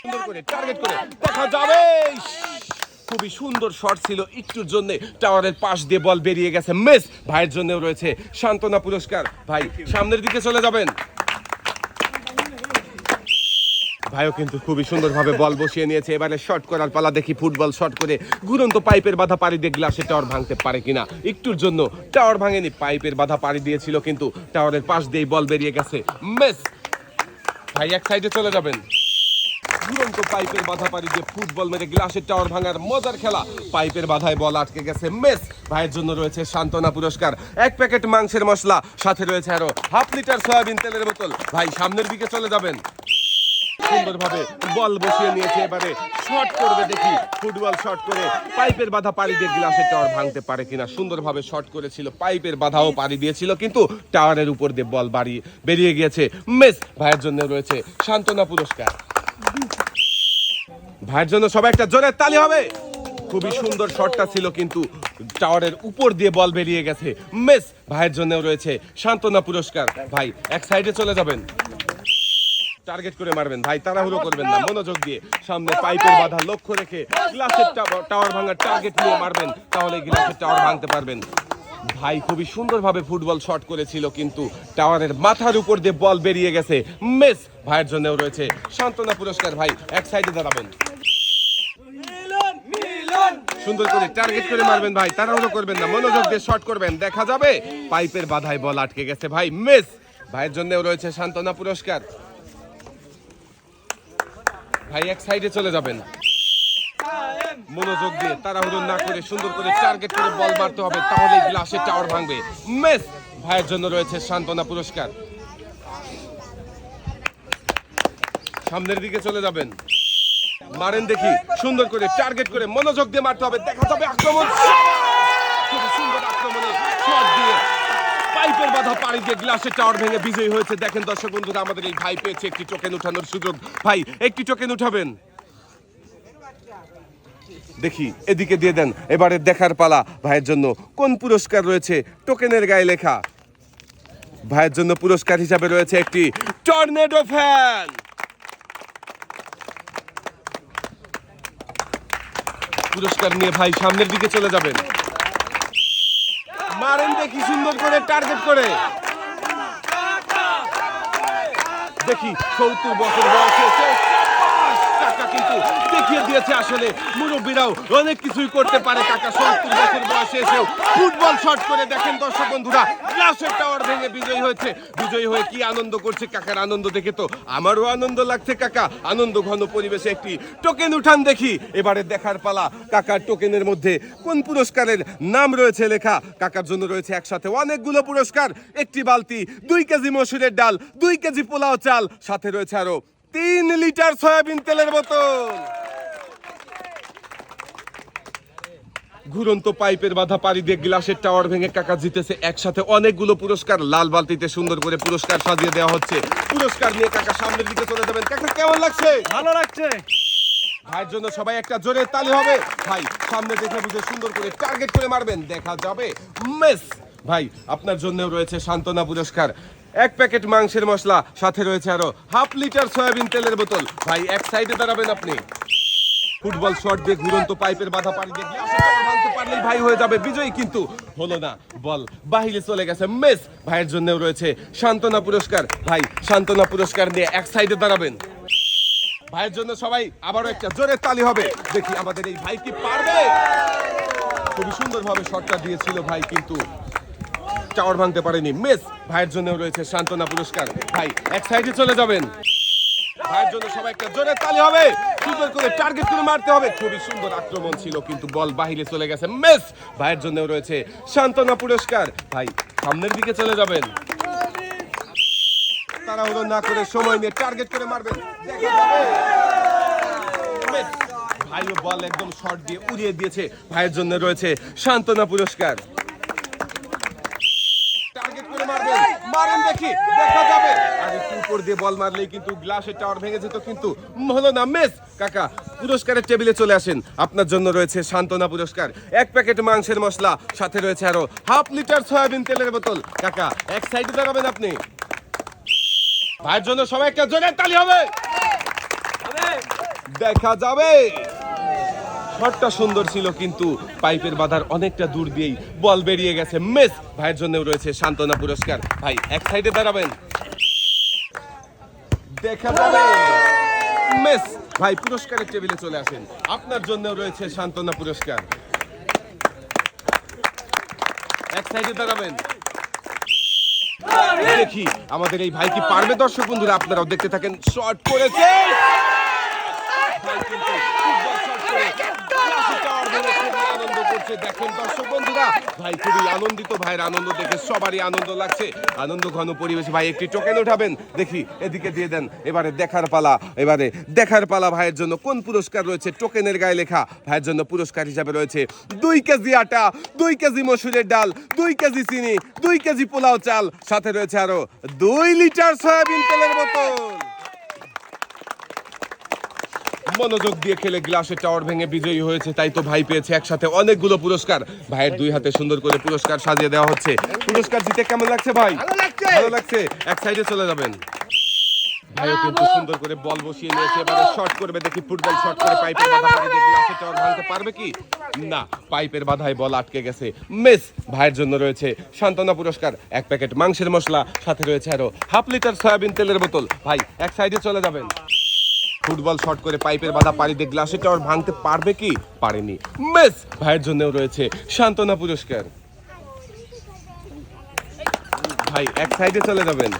সুন্দর করে টার্গেট করে, দেখা যাবে। খুবই সুন্দর শট ছিল, একটুর জন্য টাওয়ারের পাশ দিয়ে বল বেরিয়ে গেছে। মিস ভাইয়ের জন্য রয়েছে সান্ত্বনা পুরস্কার। ভাই, সামনের দিকে চলে যাবেন। ভাইও কিন্তু খুবই সুন্দরভাবে বল বসিয়ে নিয়েছে। এবারে শট করার পালা দেখি ফুটবল শট করে ঘুরন্ত পাইপের বাধা পাড়ি দিয়ে গ্লাসে টাওয়ার ভাঙতে পারে কিনা। একটুর জন্য টাওয়ার ভাঙেনি পাইপের বাধা পাড়ি দিয়েছিল, কিন্তু টাওয়ারের পাশ দিয়ে বল বেরিয়ে গেছে। মেস ভাই এক সাইডে চলে যাবেন। দুরন্ত পাইপের বাধা পাড়ি দিয়ে ফুটবল মেরে গ্লাসের টাওয়ার ভাঙার মজার খেলা। পাইপের বাধায় বল আটকে গেছে মেস। ভাইয়ের জন্য রয়েছে সান্ত্বনা পুরস্কার। এক প্যাকেট মাংসের মশলা, সাথে রয়েছে আরও হাফ লিটার সয়াবিন তেলের বোতল। ভাই, সামনের দিকে চলে যাবেন। সুন্দরভাবে বল বসিয়ে নিয়েছে এবারে। শট করবে দেখি। ফুটবল শট করে পাইপের বাধা পাড়ি দিয়ে গ্লাসের টাওয়ার ভাঙতে পারে কিনা। সুন্দরভাবে শট করেছিল। পাইপের বাধাও পাড়ি দিয়েছিল, কিন্তু টাওয়ারের উপর দিয়ে বল বাড়ি বেরিয়ে গিয়েছে। মেস, ভাইয়ের জন্য রয়েছে সান্ত্বনা পুরস্কার। ভাইয়ের জন্য সবাই একটা জোরের তালি হবে। খুবই সুন্দর শটটা ছিল কিন্তু টাওয়ারের উপর দিয়ে বল বেরিয়ে গেছে। মেস ভাইয়ের জন্য রয়েছে সান্ত্বনা পুরস্কার। ভাই এক সাইডে চলে যাবেন। টার্গেট করে মারবেন। ভাই তাড়াহুড়ো করবেন না। মনোযোগ দিয়ে সামনে পাইপের বাধা লক্ষ্য রেখে গ্লাসের টাওয়ার- টাওয়ার ভাঙার টার্গেট নিয়ে মারবেন। তাহলে গ্লাসের টাওয়ার ভাঙতে পারবেন। ভাই খুবই সুন্দরভাবে ফুটবল শট করেছিল কিন্তু টাওয়ারের মাথার উপর দিয়ে বল বেরিয়ে গেছে। মেস ভাইয়ের জন্যও রয়েছে। সান্ত্বনা পুরস্কার ভাই এক সাইডে দাঁড়াবেন। সুন্দর করে টার্গেট করে মারবেন ভাই তাড়াহুড়ো করবেন না মনোযোগ দিয়ে শট করবেন দেখা যাবে। পাইপের বাধায় বল আটকে গেছে ভাই মিস ভাইয়ের জন্যও রয়েছে সান্ত্বনা পুরস্কার। ভাই এক সাইডে চলে যাবেন। মনোযোগ দিয়ে তাড়াহুড়ো না করে সুন্দর করে টার্গেট করে বল মারতে হবে তাহলে গ্লাসের টাওয়ার ভাঙবে। মিস ভাইয়ের জন্য রয়েছে সান্ত্বনা পুরস্কার। সামনের দিকে চলে যাবেন। মারেন দেখি সুন্দর করে টার্গেট করে মনোযোগ দিয়ে মারতে হবে দেখা যাবে আক্রমণ। খুব সুন্দর আক্রমণে শট দিয়ে পাইপের বাধা পাড়ি দিয়ে গ্লাসের টাওয়ার ভেঙে বিজয়ী হয়েছে। দেখেন দর্শক বন্ধুরা আমাদের এই ভাই পেয়েছে একটি টোকেন উঠানোর সুযোগ। ভাই একটি টোকেন উঠাবেন। দেখি, এদিকে দিয়ে দেন। এবারে দেখার পালা। ভাইয়ের জন্য কোন পুরস্কার রয়েছে? টোকেনের গায়ে লেখা। ভাইয়ের জন্য পুরস্কার হিসাবে রয়েছে একটি টর্নেডো ফ্যান। পুরস্কার নিয়ে ভাই সামনের দিকে চলে যাবেন। মারেন দেখি, সুন্দর করে, টার্গেট করে। দেখি, সত্তর বছর বয়সে কাকা কিন্তু দেখিয়ে দিয়েছে আসলে। মুরব্বীরাও অনেক কিছুই করতে পারে কাকা, সত্তর বছর বয়সে এসেও ফুটবল শট করে দেখেন দর্শক বন্ধুরা গ্লাসের টাওয়ার ভেঙে বিজয়ী হয়েছে। বিজয়ী হয়ে কি আনন্দ করছে কাকার আনন্দ দেখে তো আমারও আনন্দ লাগছে কাকা। আনন্দ ঘন পরিবেশে একটি টোকেন উঠান দেখি। এবারে দেখার পালা কাকার টোকেনের মধ্যে কোন পুরস্কারের নাম রয়েছে লেখা? কাকার জন্য রয়েছে একসাথে অনেকগুলো পুরস্কার। একটি বালতি, দুই কেজি মসুরের ডাল, দুই কেজি পোলাও চাল, সাথে রয়েছে আরও তিন লিটার সয়াবিন তেলের বোতল। ঘুরন্ত পাইপের বাধা পাড়ি দিয়ে গ্লাসের টাওয়ার ভেঙে কাকা জিতেছে একসাথে অনেকগুলো পুরস্কার। লাল বালতিতে সুন্দর করে পুরস্কার সাজিয়ে দেওয়া হচ্ছে। পুরস্কার নিয়ে কাকা সামনের দিকে চলে যাবেন। কাকা কেমন লাগছে? ভালো লাগছে। ভাইয়ের জন্য সবাই একটা জোরে তালি হবে। ভাই সামনে দেখে বুঝে সুন্দর করে টার্গেট করে মারবেন। দেখা যাবে। মেস! ভাই আপনার জন্যও রয়েছে সান্ত্বনা পুরস্কার। এক প্যাকেট মাংসের মশলা, সাথে রয়েছে আরও হাফ লিটার সয়াবিন তেলের বোতল। ভাই, এক সাইডে দাঁড়াবেন আপনি। ফুটবল শট দিয়ে ঘুরন্ত পাইপের বাধা পাড়ি দিয়ে ভাই হয়ে যাবে বিজয়ী, কিন্তু হলো না। বল, বাহিরে চলে গেছে মেস। ভাইয়ের জন্যও রয়েছে সান্ত্বনা পুরস্কার। ভাই, সান্ত্বনা পুরস্কার নিয়ে এক সাইডে দাঁড়াবেন। ভাইয়ের জন্য সবাই আবারও একটা জোরে তালি হবে। দেখি আমাদের এই ভাই কি পারবে? খুবই সুন্দরভাবে শটটা দিয়েছিল ভাই, কিন্তু টাওয়ার ভাঙতে পারেনি। মেস, ভাইয়ের জন্য রয়েছে সান্ত্বনা পুরস্কার। ভাই, এক সাইডে চলে যাবেন। ভাইয়ের জন্য সুন্দর রয়েছে সান্ত্বনা পুরস্কার। ভাই, সামনের দিকে চলে যাবেন। তাড়াহুড়ো না করে সময় নিয়ে টার্গেট করে মারবেন। ভাইও বল একদম শর্ট দিয়ে উড়িয়ে দিয়েছে। ভাইয়ের জন্য রয়েছে সান্ত্বনা পুরস্কার টার্গেট করে মারবেন মারেন দেখি দেখা যাবে। আর একটু উপর দিয়ে বল মারলেই কিন্তু গ্লাসের টাওয়ার ভেঙে যেত কিন্তু। হলো না মিস? কাকা পুরস্কারের টেবিলে চলে আসেন। আপনার জন্য রয়েছে সান্ত্বনা পুরস্কার। এক প্যাকেট মাংসের মশলা সাথে রয়েছে আরও হাফ লিটার সয়াবিন তেলের বোতল। কাকা এক সাইডে দাঁড়াবেন আপনি। ভাইয়ের জন্য সবাই একটা জোরে তালি হবে। দেখা যাবে। শটটা সুন্দর ছিল, কিন্তু পাইপের বাধার অনেকটা দূর দিয়েই বল বেরিয়ে গেছে। মেস, ভাইয়ের জন্য রয়েছে সান্ত্বনা পুরস্কার। ভাই, এক সাইডে দাঁড়াবেন। দেখা মিস, ভাই, পুরস্কারের টেবিলে চলে আসেন। আপনার জন্য রয়েছে সান্ত্বনা পুরস্কার। এক সাইডে দাঁড়াবেন। দেখি, আমাদের এই ভাই কি পারবে? দর্শক বন্ধুরা, আপনারাও দেখতে থাকেন। শর্ট করেছে। ভাইয়ের আনন্দ দেখে সবারই আনন্দ লাগছে। আনন্দ ঘন পরিবেশে ভাই একটি টোকেন দেখি, এদিকে দিয়ে দেন, এবারে দেখার পালা, এবারে দেখার পালা ভাইয়ের জন্য কোন পুরস্কার রয়েছে? টোকেনের গায়ে লেখা, ভাইয়ের জন্য পুরস্কার হিসাবে রয়েছে দুই কেজি আটা, দুই কেজি মসুরের ডাল, দুই কেজি চিনি, দুই কেজি পোলাও চাল। সাথে রয়েছে আরও দুই লিটার সয়াবিন তেলের বোতল। মনোযোগ দিয়ে খেলে গ্লাসের টাওয়ার ভেঙে বিজয়ী হয়েছে তাই তো ভাই পেয়েছে একসাথে অনেকগুলো পুরস্কার। ভাইয়ের দুই হাতে সুন্দর করে পুরস্কার সাজিয়ে দেওয়া হচ্ছে। পুরস্কার জিতে কেমন লাগছে ভাই? ভালো লাগছে। এক সাইডে চলে যাবেন। ভাইও কিন্তু সুন্দর করে বল বসিয়ে নিয়েছে এবারে শট করবে দেখি ফুটবল শট করে পাইপের বাধা গ্লাসের টাওয়ার ভাঙতে পারবে কি? না পাইপের বাধায় বল আটকে গেছে। মিস ভাইয়ের জন্য রয়েছে সান্ত্বনা পুরস্কার। এক প্যাকেট মাংসের মশলা সাথে রয়েছে আরও হাফ লিটার সয়াবিন তেলের বোতল। ভাই এক সাইডে চলে যাবেন। ফুটবল শট করে পাইপের বাধা পাড়ি দিয়ে গ্লাসের টাওয়ার ভাঙতে পারবে কি? পারেনি। মেস! ভাইয়ের জন্যও রয়েছে সান্ত্বনা পুরস্কার। ভাই, এক সাইডে চলে যাবেন।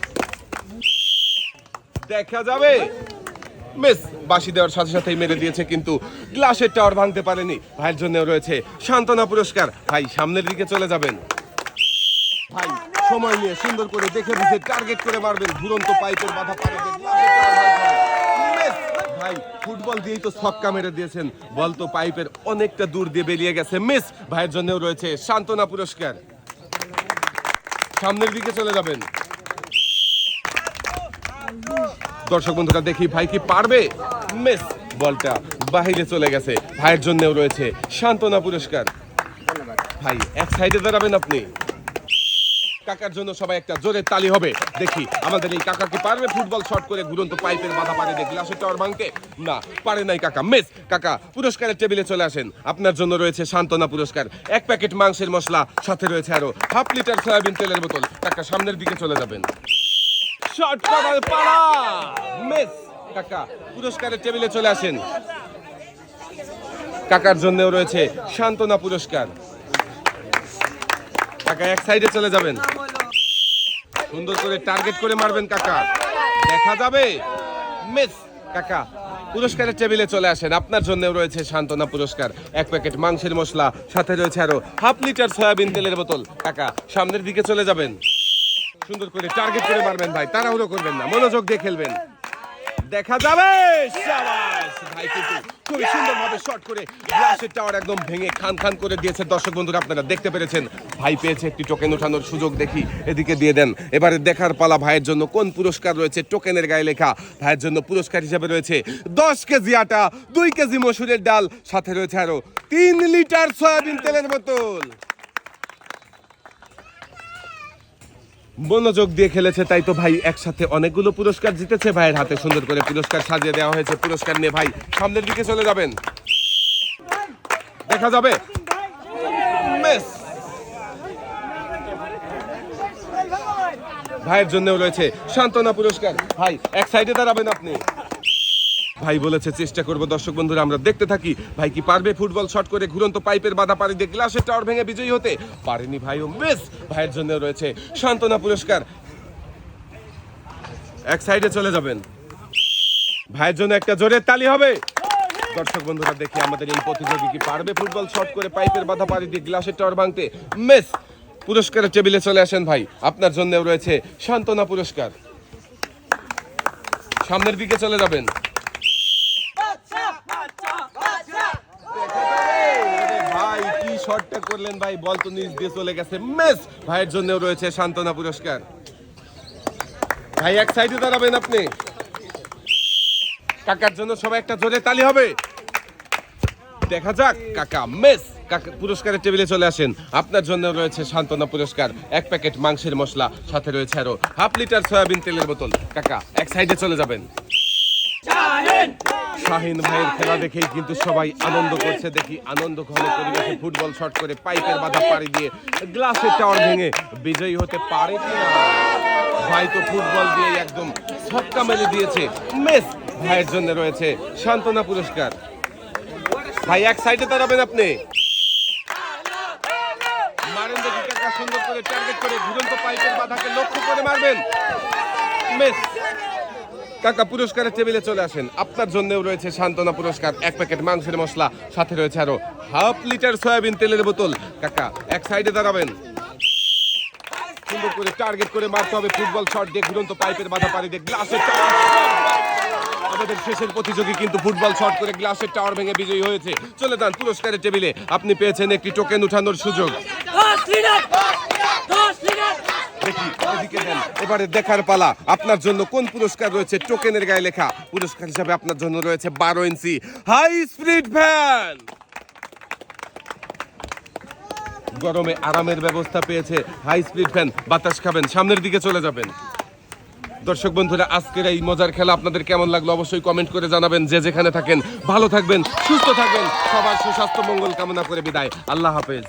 দেখা যাবে। মেস! বাসি দেওয়ার সাথে সাথেই মেরে দিয়েছে, কিন্তু গ্লাসের টাওয়ার ভাঙতে পারেনি। ভাইয়ের জন্য রয়েছে সান্ত্বনা পুরস্কার। ভাই, সামনের দিকে চলে যাবেন। ভাই, সময় নিয়ে সুন্দর করে দেখে বুঝে টার্গেট করে মারবেন। ঘুরন্ত পাইপের বাধা পারে দিয়ে গ্লাসের টাওয়ার ভাঙতে হবে। মিস! ভাই, ফুটবল দিয়েই তো ছক্কা মেরে দিয়েছেন। বল তো পাইপের অনেকটা দূর দিয়ে বেরিয়ে গেছে। মিস, ভাইয়ের জন্যও রয়েছে সান্ত্বনা পুরস্কার। সামনের দিকে চলে যাবেন। দর্শক বন্ধুরা, দেখি ভাই কি পারবে? মিস, বলটা বাহিরে চলে গেছে। ভাইয়ের জন্যও রয়েছে সান্ত্বনা পুরস্কার। ভাই, এক সাইডে দাঁড়াবেন আপনি। কাকার জন্য সবাই একটা জোরে তালি হবে। দেখি, আমাদের এই কাকা কি পারবে ফুটবল শট করে ঘুরন্ত পাইপের বাধা পারে দিয়ে গ্লাসের টাওয়ার ভাঙতে? না, পারে নাই কাকা, মিস, কাকা, পুরস্কারের টেবিলে চলে আসেন। আপনার জন্য রয়েছে সান্ত্বনা পুরস্কার। এক প্যাকেট মাংসের মশলা, সাথে রয়েছে আরও হাফ লিটার সয়াবিন তেলের বোতল। কাকা, সামনের দিকে চলে যাবেন। শট পালা! মিস, কাকা, পুরস্কারের টেবিলে চলে আসেন। কাকার জন্যও রয়েছে সান্ত্বনা পুরস্কার। কাকা, এক সাইডে চলে যাবেন। সুন্দর করে টার্গেট করে মারবেন কাকা। দেখা যাবে। মিস, কাকা, পুরস্কারের টেবিলে চলে আসেন। আপনার জন্য রয়েছে সান্ত্বনা পুরস্কার। এক প্যাকেট মাংসের মশলা, সাথে রয়েছে আরও হাফ লিটার সয়াবিন তেলের বোতল। কাকা, সামনের দিকে চলে যাবেন। সুন্দর করে টার্গেট করে মারবেন ভাই। তাড়াহুড়ো করবেন না। মনোযোগ দিয়ে খেলবেন। দেখা যাবে! ভাই খুবই সুন্দরভাবে শট করে গ্লাসের টাওয়ার একদম ভেঙে খান খান করে দিয়েছে। দর্শক বন্ধুরা, আপনারা দেখতে পেরেছেন, ভাই পেয়েছে একটি টোকেন ওঠানোর সুযোগ, দেখি এদিকে দিয়ে দেন। এবারে দেখার পালা ভাইয়ের জন্য কোন পুরস্কার রয়েছে টোকেনের গায়ে লেখা। ভাইয়ের জন্য পুরস্কার হিসেবে রয়েছে দশ কেজি আটা, দুই কেজি মসুরের ডাল, সাথে রয়েছে আরও তিন লিটার সয়াবিন তেলের বোতল। মনোযোগ দিয়ে খেলেছে, তাই তো ভাই একসাথে অনেকগুলো পুরস্কার জিতেছে। ভাইয়ের হাতে সুন্দর করে পুরস্কার সাজিয়ে দেওয়া হয়েছে। পুরস্কার নিয়ে ভাই সামনের দিকে চলে যাবেন। দেখা যাবে? ভাইয়ের জন্যও রয়েছে সান্ত্বনা পুরস্কার। ভাই, এক সাইডে দাঁড়াবেন আপনি। ভাই বলেছে, চেষ্টা করব। দর্শক বন্ধুরা, আমরা দেখতে থাকি। ভাই কি পারবে ফুটবল শট করে? ঘুরন্ত পাইপের বাধা পাড়ি দিয়ে গ্লাসের টাওয়ার ভেঙে বিজয়ী হতে? পারেনি ভাই, ও বেশ ভাইয়ের জন্য রয়েছে সান্ত্বনা পুরস্কার। এক সাইডে চলে যাবেন। ভাইয়ের জন্য একটা জোরের তালি হবে। দর্শক বন্ধুরা, দেখি আমাদের এই প্রতিযোগী কি পারবে ফুটবল শট করে পাইপের বাধা পাড়ি দিয়ে গ্লাসের টাওয়ার ভাঙতে? মেস পুরস্কারের টেবিলে চলে আসেন ভাই। আপনার জন্যও রয়েছে সান্ত্বনা পুরস্কার। সামনের দিকে চলে যাবেন আরে ভাই কি শটটা করলেন ভাই, বল তো নিচ দিয়ে চলে গেছে। মেস! ভাইয়ের জন্যও রয়েছে সান্ত্বনা পুরস্কার। ভাই, এক সাইডে দাঁড়াবেন আপনি। কাকার জন্য সবাই একটা জোরে তালি হবে। দেখা যাক, কাকা, মেস! কাকা, পুরস্কারের টেবিলে চলে আসেন। আপনার জন্য রয়েছে সান্ত্বনা পুরস্কার। এক প্যাকেট মাংসের মশলা, সাথে রয়েছে আরও হাফ লিটার সয়াবিন তেলের বোতল। কাকা, এক সাইডে চলে যাবেন। শাহিন ভাইয়ের খেলা দেখেই কিন্তু সবাই আনন্দ করছে। দেখি আনন্দ ঘন পরিবেশে ফুটবল শট করে পাইপের বাধা পাড়ি দিয়ে গ্লাসের টাওয়ার ভেঙে বিজয়ী হতে পারে ভাই তো ফুটবল দিয়ে একদম ছক্কা মেলে দিয়েছে। মেস ভাইয়ের জন্য রয়েছে সান্ত্বনা পুরস্কার। ভাই, এক সাইডে দাঁড়াবেন আপনি। সুন্দর করে টার্গেট করে ঘুরন্ত পাইপের বাধাকে লক্ষ্য করে মারবেন। মিস কাকা, পুরস্কারের টেবিলে চলে আসেন। আপনার জন্যও রয়েছে সান্ত্বনা পুরস্কার। এক প্যাকেট মাংসের মশলা, সাথে রয়েছে আরও হাফ লিটার সয়াবিন তেলের বোতল। কাকা, এক সাইডে দাঁড়াবেন। সুন্দর করে টার্গেট করে মারতে হবে। ফুটবল শট দিয়ে ঘুরন্ত পাইপের বাধা পাড়ি দিয়ে গ্লাসের আমাদের শেষের প্রতিযোগী কিন্তু ফুটবল শট করে গ্লাসের টাওয়ার ভেঙে বিজয়ী হয়েছে। চলে যান পুরস্কারের টেবিলে। আপনি পেয়েছেন একটি টোকেন উঠানোর সুযোগ। এবারে দেখার পালা। আপনার জন্য কোন পুরস্কার রয়েছে? টোকেনের গায়ে লেখা। পুরস্কার হিসাবে আপনার জন্য রয়েছে বারো ইঞ্চি হাই স্পিড ফ্যান। গরমে আরামের ব্যবস্থা পেয়েছে হাই স্পিড ফ্যান। বাতাস খাবেন, সামনের দিকে চলে যাবেন। দর্শক বন্ধুরা, আজকের এই মজার খেলা আপনাদের কেমন লাগল অবশ্যই কমেন্ট করে জানাবেন। যে যেখানে থাকেন, ভালো থাকবেন, সুস্থ থাকবেন। সবার সুস্বাস্থ্য, মঙ্গল কামনা করে বিদায়। আল্লাহ হাফেজ।